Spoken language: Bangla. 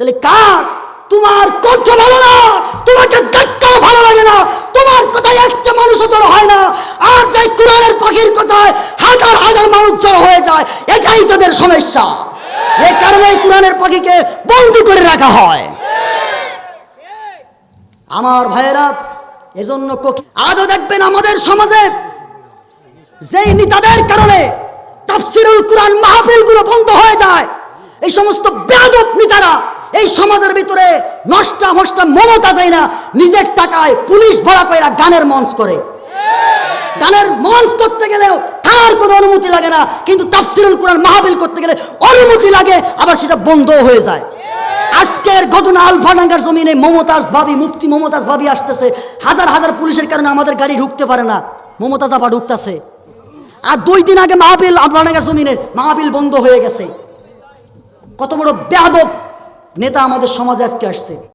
তাহলে কার? তোমার কণ্ঠ ভালো না, তোমাকে দেখতেও ভালো লাগে না, তোমার কথায় একটা মানুষও জড়ো হয় না। আর যে কোরআনের পাখির কথায় হাজার হাজার মানুষ জড়ো হয়ে যায়, এটাই তাদের সমস্যা। এই কারণে কোরআনের পাখিকে বন্ধ করে রাখা হয়। আমার ভাইয়েরা, এজন্য আজও দেখবেন আমাদের সমাজে যেই নেতাদের কারণে তাফসিরুল কোরআন মাহফিলগুলো বন্ধ হয়ে যায়, এই সমস্ত বেয়াদব নেতারা এই সমাজের ভিতরে নষ্টা মষ্টা মমতা যায় না, নিজের টাকায় পুলিশ ভাড়া করে গানের মঞ্চ করে। গানের মঞ্চ করতে গেলেও তার কোনো অনুমতি লাগে না, কিন্তু তাফসিরুল কোরআন মাহফিল করতে গেলে অনুমতি লাগে, আবার সেটা বন্ধ হয়ে যায়। আজকের ঘটনা আলফাডাঙ্গার জমিনে মমতাজ ভাবি, মুফতি মমতাজ ভাবি আসতেছে, হাজার হাজার পুলিশের কারণে আমাদের গাড়ি ঢুকতে পারে না, মমতাজ আবার ঢুকতেছে। আর দুই দিন আগে মাহফিল আলফাডাঙ্গার জমিনে মাহাবিল বন্ধ হয়ে গেছে। কত বড় বেয়াদব নেতা আমাদের সমাজে আজকে আসছে।